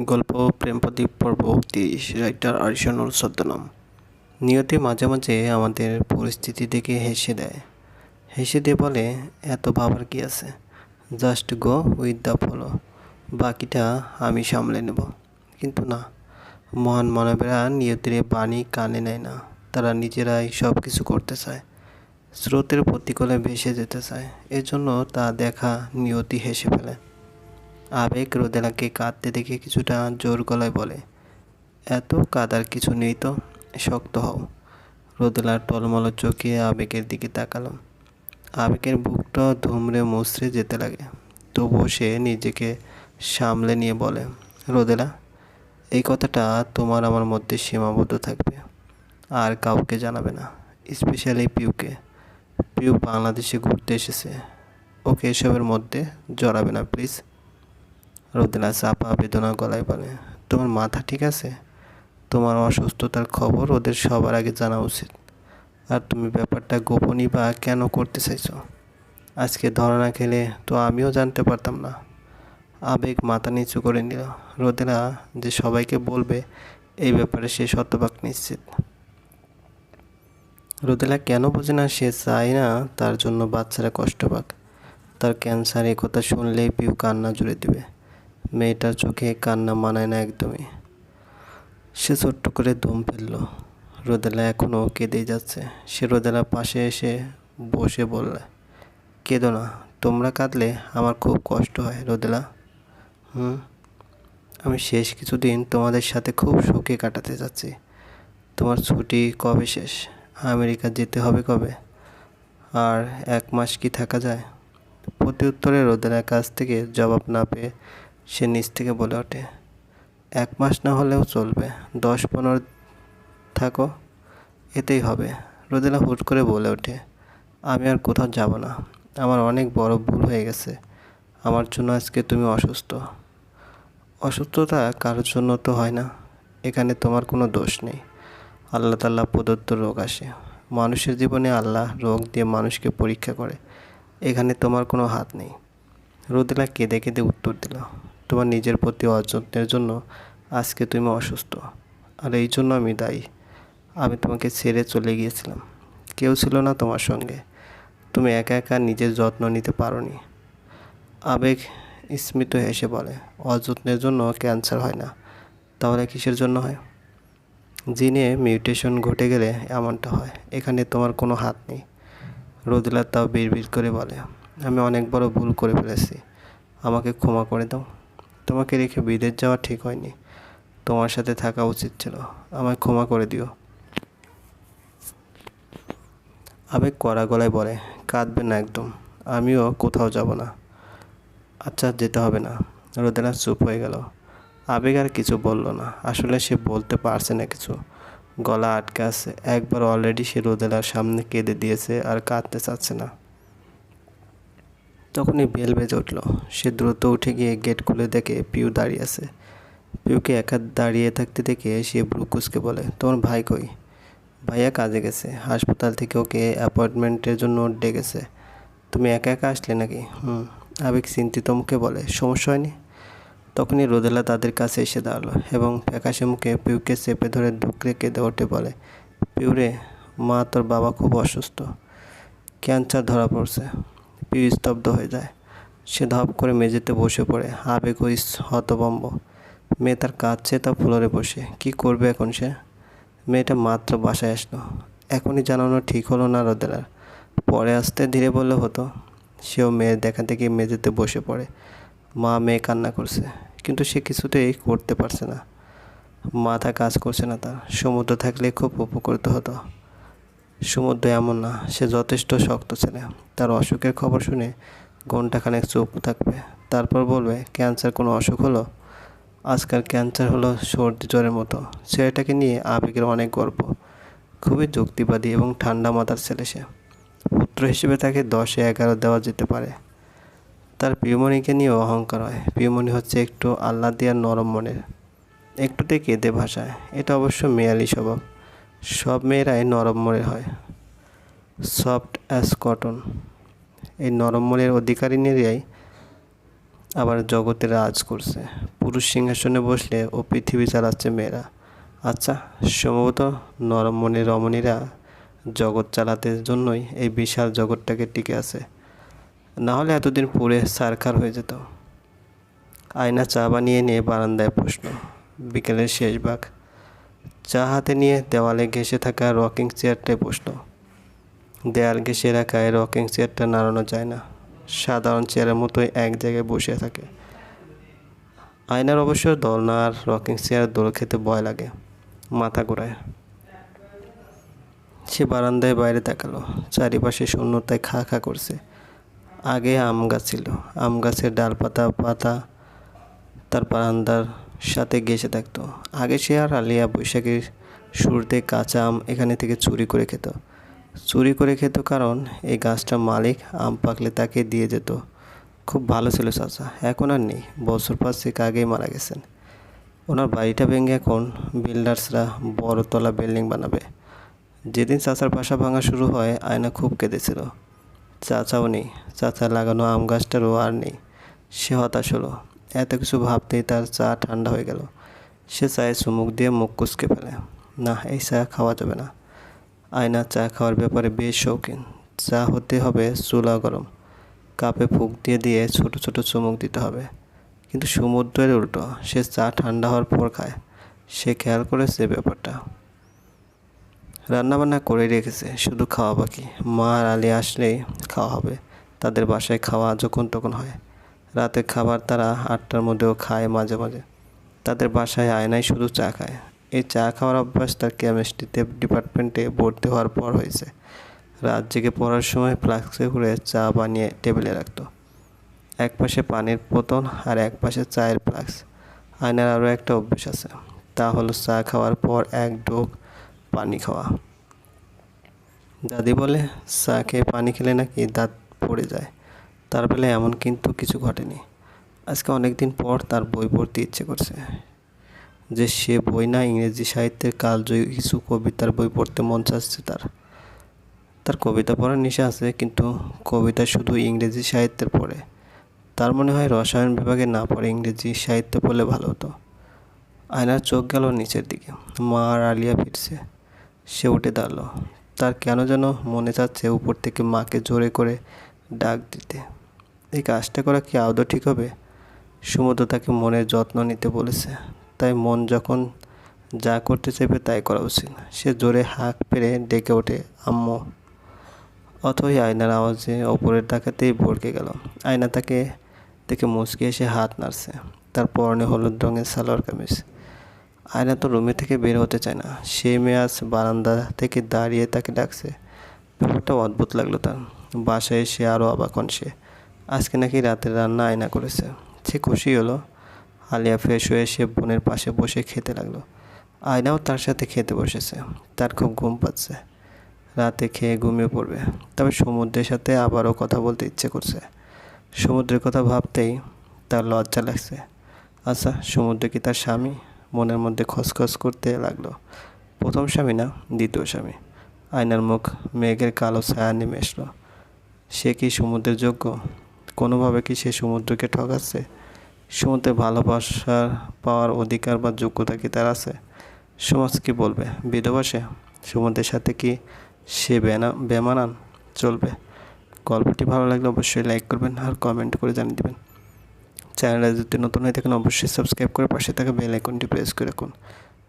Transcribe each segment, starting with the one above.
গল্প, প্রেমপ্রদীপ, পর্ব তিরিশ রাইটার আরিশানুল ছদ্মনাম। নিয়তি মাঝে মাঝে আমাদের পরিস্থিতি দেখে হেসে দেয়। হেসে দিয়ে বলে, এত ভাবার কি আছে? Just go with the follow বাকিটা আমি সামলে নেব। কিন্তু না, মহান মানবেরা নিয়তির বাণী কানে নেয় না। তারা নিজেরাই সব কিছু করতে চায়। স্রোতের প্রতিকূলে ভেসে যেতে চায়। এজন্য তা দেখা নিয়তি হেসে ফেলে। আবেগ রোদেলাকে কাঁদতে দেখে কিছুটা জোর গলায় বলে, এত কাদার কিছু নেই তো? শক্ত হও। রোদেলার টলমল চোখে আবেগের দিকে তাকালাম আবেগের বুকটা ধুমড়ে মুচড়ে যেতে লাগে, তবুও সে নিজেকে সামলে নিয়ে বলে, রোদেলা, এই কথাটা তোমার আমার মধ্যে সীমাবদ্ধ থাকবে। আর কাউকে জানাবে না, স্পেশালি পিউকে। পিউ বাংলাদেশে ঘুরতে এসেছে। ওকে এসবের মধ্যে জড়াবে না, প্লিজ। রোদেলা চাপা বেদনা গলায় বলে, তোমার মাথা ঠিক আছে? তোমার অসুস্থতার খবর ওদের সবার আগে জানা উচিত। আর তুমি ব্যাপারটা গোপনই বা কেন করতে চাইছো? আজকে ধরা না খেলে তো আমিও জানতে পারতাম না। আবেগ মাথা নিচু করে নিল। রোদেলা যে সবাইকে বলবে, এই ব্যাপারে সে শতভাগ নিশ্চিত। রোদেলা কেন বোঝে না সে চায় না তার জন্য বাচ্চারা কষ্ট পাক তার ক্যান্সার এ কথা শুনলেই পিউ কান্না জুড়ে দিবে। মেয়েটার চোখে কান্না মানায় না একদমই। সে ছোট্ট করে দম ফেলল। রোদেলা এখনও কেঁদেই যাচ্ছে। সে রোদেলার পাশে এসে বসে বললে, কেঁদো না, তোমরা কাঁদলে আমার খুব কষ্ট হয় রোদেলা। হুম, আমি শেষ কিছুদিন তোমাদের সাথে খুব সুখে কাটাতে যাচ্ছি। তোমার ছুটি কবে শেষ? আমেরিকা যেতে হবে কবে? আর এক মাস কি থাকা যায়? প্রতি উত্তরে রোদেলার কাছ থেকে জবাব না পেয়ে সে নিচ থেকে বলে ওঠে, এক মাস না হলেও চলবে, দশ পনেরো থাকো, এতেই হবে। রোদেলা হুট করে বলে ওঠে, আমি আর কোথাও যাব না, আমার অনেক বড় ভুল হয়ে গেছে, আমার জন্য আজকে তুমি অসুস্থ। অসুস্থতা কারোর জন্য তো হয় না, এখানে তোমার কোনো দোষ নেই। আল্লাহ তাল্লাহ প্রদত্ত রোগ আসে। মানুষের জীবনে আল্লাহ রোগ দিয়ে মানুষকে পরীক্ষা করে, এখানে তোমার কোনো হাত নেই। রোদেলা কেঁদে কেঁদে উত্তর দিল তোমার নিজের প্রতি অযত্নের জন্য আজকে তুমি অসুস্থ। আর এই জন্য আমি দায়ী। আমি তোমাকে ছেড়ে চলে গিয়েছিলাম। কেউ ছিল না তোমার সঙ্গে। তুমি একা একা নিজের যত্ন নিতে পারোনি। আবেগ স্মিত হেসে বলে, অযত্নের জন্য ক্যান্সার হয় না। তাহলে কিসের জন্য হয়? জিনে মিউটেশন ঘটে গেলে এমনটা হয়, এখানে তোমার কোনো হাত নেই। রোদিলা তাও বিড়বিড় করে বলে, আমি অনেক বড় ভুল করে ফেলেছি। আমাকে ক্ষমা করে দাও। তোমাকে রেখে বিদেশ যাওয়া ঠিক হয়নি। তোমার সাথে থাকা উচিত ছিল। আমায় ক্ষমা করে দিও। আবেগ কড়া গলায় বলে, কাঁদবে না একদম। আমিও কোথাও যাব না। আচ্ছা যেতে হবে না। রোদেলা চুপ হয়ে গেল। আবেগ আর কিছু বলল না। আসলে সে বলতে পারছে না কিছু। গলা আটকে আছে। একবার অলরেডি সে রোদেলার সামনে কেঁদে দিয়েছে আর কাঁদতে চাচ্ছে না। তখনই বেল বেজে উঠল। সে দ্রুত উঠে গিয়ে গেট খুলে দেখে পিউ দাঁড়িয়ে আছে। পিউকে একা দাঁড়িয়ে থাকতে দেখে সে ব্রুকুসকে বলে, তোমার ভাই কই? ভাইয়া কাজে গেছে। হাসপাতাল থেকে ওকে অ্যাপয়েন্টমেন্টের জন্য ডেকেছে তুমি একা একা আসলে নাকি? হুম। আবেগ চিন্তিত মুখে বলে, সমস্যা হয়নি? তখনই রোদেলা তাদের কাছে এসে দাঁড়াল এবং ফ্যাকাশে মুখে পিউকে চেপে ধরে ডুকরে কেঁদে ওঠে বলে পিউরে মা তোর বাবা খুব অসুস্থ। ক্যান্সার ধরা পড়ছে। পিউ স্তব্ধ হয়ে যায়। সে ধপ করে মেঝেতে বসে পড়ে, আবেগ হতবম্ব মেয়ে তার কাঁদছে, তা ফ্লোরে বসে। কি করবে এখন সে? মেয়েটা মাত্র বাসায় আসলো। এখনই জানানো ঠিক হলো না রোদেলার। পরে আসতে ধীরে বললে হতো, সেও মেয়ের দেখা দেখি মেঝেতে বসে পড়ে। মা মেয়ে কান্না করছে, কিন্তু সে কিছুতেই করতে পারছে না। মাথা কাজ করছে না তার। সমুদ্র থাকলে খুব উপকৃত হতো। সমুদ্র এমন না, সে যথেষ্ট শক্ত ছেলে। তার অসুখের খবর শুনে ঘন্টাখানেক চুপ থাকবে, তারপর বলবে, ক্যান্সার কোনো অসুখ হলো? আজকাল ক্যান্সার হলো সর্দি, জ্বরের মতো। ছেলেটাকে নিয়ে আবেগের অনেক গর্ব খুবই যুক্তিবাদী এবং ঠান্ডা মাথার ছেলে সে। পুত্র হিসেবে তাকে দশে এগারো দেওয়া যেতে পারে। তার পিউমনিকে নিয়েও অহংকার হয়। পিউমনি হচ্ছে একটু আল্লাহ দেওয়ার নরম মনের। একটুতে কেঁদে ভাষায়। এটা অবশ্য মেয়ালি স্বভাব। সব মেয়েরাই নরম মনের হয়। সফট অ্যাজ কটন এই নরম মনের অধিকারিণীরাই আবার জগতে রাজ করছে। পুরুষ সিংহাসনে বসলে ও পৃথিবী চালাচ্ছে মেয়েরা। আচ্ছা সম্ভবত নরমণি রমণীরা জগৎ চালাতে জন্যই এই বিশাল জগৎটাকে টিকে আছে। না হলে এতদিন পুড়ে সারখার হয়ে যেত। আয়না চা বানিয়ে নিয়ে বারান্দায় প্রশ্ন। বিকেলের শেষ ভাগ চা হাতে নিয়ে দেওয়ালে ঘেঁষে থাকা রকিং চেয়ারটায় বসল দেয়াল ঘেঁষে রাখা এই রকিং চেয়ারটা নাড়ানো যায় না। সাধারণ চেয়ারের মতোই এক জায়গায় বসে থাকে। আয়নার অবশ্য দোলনা আর রকিং চেয়ার দোল খেতে ভয় লাগে, মাথা ঘোরায়। সে বারান্দায় বাইরে তাকালো, চারিপাশে শূন্যতায় খা খা করছে। আগে আম গাছ ছিল, আম গাছের ডালপাতা, পাতা, তার বারান্দার সাথে ঘেঁষে থাকতো। আগে সে আর আলিয়া বৈশাখীর শুরুতে কাঁচা আম এখানে থেকে চুরি করে খেত। চুরি করে খেত কারণ এই গাছটার মালিক আম পাকলে তাকে দিয়ে যেত। খুব ভালো ছিল চাচা, এখন আর নেই। বছর পাঁচেক আগেই মারা গেছেন। ওনার বাড়িটা ভেঙে এখন বিল্ডার্সরা বড়তলা বিল্ডিং বানাবে। যেদিন চাচার বাসা ভাঙা শুরু হয়, আয়না খুব কেঁদেছিল। চাচাও নেই। চাচা লাগানো আম গাছটারও আর নেই। সে হতাশ হলো। এত কিছু ভাবতেই তার চা ঠান্ডা হয়ে গেল। সে চায়ে চুমুক দিয়ে মুখ কুচকে ফেলে। না, এই চা খাওয়া যাবে না। আয়না চা খাওয়ার ব্যাপারে বেশ শৌখিন। চা হতে হবে চুলা গরম। কাপে ফুক দিয়ে দিয়ে ছোট ছোট চুমুক দিতে হবে। কিন্তু সমুদ্রের উল্টো, সে চা ঠান্ডা হওয়ার পর খায়। সে খেয়াল করেছে ব্যাপারটা। রান্নাবান্না করে রেখেছে, শুধু খাওয়া বাকি। মা আর আলী আসলেই খাওয়া হবে। তাদের বাসায় খাওয়া যখন তখন হয়। রাতে খাবার তারা আটটার মধ্যেও খায় মাঝে মাঝে। তাদের বাসায় আয়নায় শুধু চা খায়। এই চা খাওয়ার অভ্যাস তার কেমিস্ট্রিতে ডিপার্টমেন্টে ভর্তি হওয়ার পর হয়েছে। রাত জেগে পড়ার সময় ফ্লাক্সে করে চা বানিয়ে টেবিলে রাখতো। এক পাশে পানির বোতল আর এক পাশে চায়ের ফ্লাক্স আয়নার আরও একটা অভ্যাস আছে, তা হলো চা খাওয়ার পর এক ঢোক পানি খাওয়া। দাদি বলে, চা খেয়ে পানি খেলে নাকি দাঁত পড়ে যায়? তার বেলায় এমন কিন্তু কিছু ঘটেনি। আজকে অনেক দিন পর তার বই পড়তে ইচ্ছে করছে। যে সে বই না ইংরেজি সাহিত্যের কালজয়ী কিছু কবিতার বই পড়তে মন চাচ্ছে তার। তার কবিতা পড়ার নেশা আছে, কিন্তু কবিতা শুধু ইংরেজি সাহিত্যের পড়ে। তার মনে হয় রসায়ন বিভাগে না পড়ে ইংরেজি সাহিত্য পড়লে ভালো হতো। আয়নার চোখ গেল নিচের দিকে। মা আর আলিয়া ফিরছে। সে উঠে দাঁড়াল। তার কেন যেন মনে চাচ্ছে উপর থেকে মাকে জোরে করে ডাক দিতে। এই কাজটা করা কি আদৌ ঠিক হবে? সমুদ্র তাকে মনের যত্ন নিতে বলেছে। তাই মন যখন যা করতে চাইবে তাই করা উচিত। সে জোরে হাঁক পেরে ডেকে ওঠে, আম্মু। অথই আয়নার আওয়াজে ওপরের তাকাতেই ভড়কে গেল। আয়না তাকে দেখে মুচকে এসে হাত নাড়ছে। তার পরনে হলুদ রঙের সালোয়ার কামিজ। আয়না তো রুমে থেকে বের হতে চায় না। সে মেয়ে আজ বারান্দা থেকে দাঁড়িয়ে তাকে ডাকছে। ব্যাপারটা অদ্ভুত লাগল তার। বাসায় এসে আরও অবাক হন সে। আজকে নাকি রাতের রান্না আয়না করেছে। সে খুশি হলো। আলিয়া ফ্রেশ হয়ে সে বোনের পাশে বসে খেতে লাগল। আয়নাও তার সাথে খেতে বসেছে। তার খুব ঘুম পাচ্ছে। রাতে খেয়ে ঘুমিয়ে পড়বে। তবে সমুদ্রের সাথে আবারও কথা বলতে ইচ্ছে করছে। সমুদ্রের কথা ভাবতেই তার লজ্জা লাগছে। আচ্ছা সমুদ্র কি তার স্বামী? মনের মধ্যে খসখস করতে লাগল। প্রথম স্বামী না, দ্বিতীয় স্বামী। আয়নার মুখ মেঘের কালো ছায়া নেমে এসলো। সে কি সমুদ্রের যোগ্য? কোনোভাবে কি সে সমুদ্রকে ঠকাচ্ছে? সমুদ্রে ভালোবাসার পাওয়ার অধিকার বা যোগ্যতা কি তার আছে? সমাজ কি বলবে? বিধবা সে? সমুদ্রের সাথে কি সে বেমানান চলবে? গল্পটি ভালো লাগলে অবশ্যই লাইক করবেন আর কমেন্ট করে জানিয়ে দেবেন। চ্যানেলটা যদি নতুন হয়ে থাকেন, অবশ্যই সাবস্ক্রাইব করে পাশে থাকা বেল আইকনটি প্রেস করে রাখুন।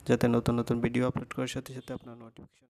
যাতে নতুন নতুন ভিডিও আপলোড করার সাথে সাথে আপনার নোটিফিকেশন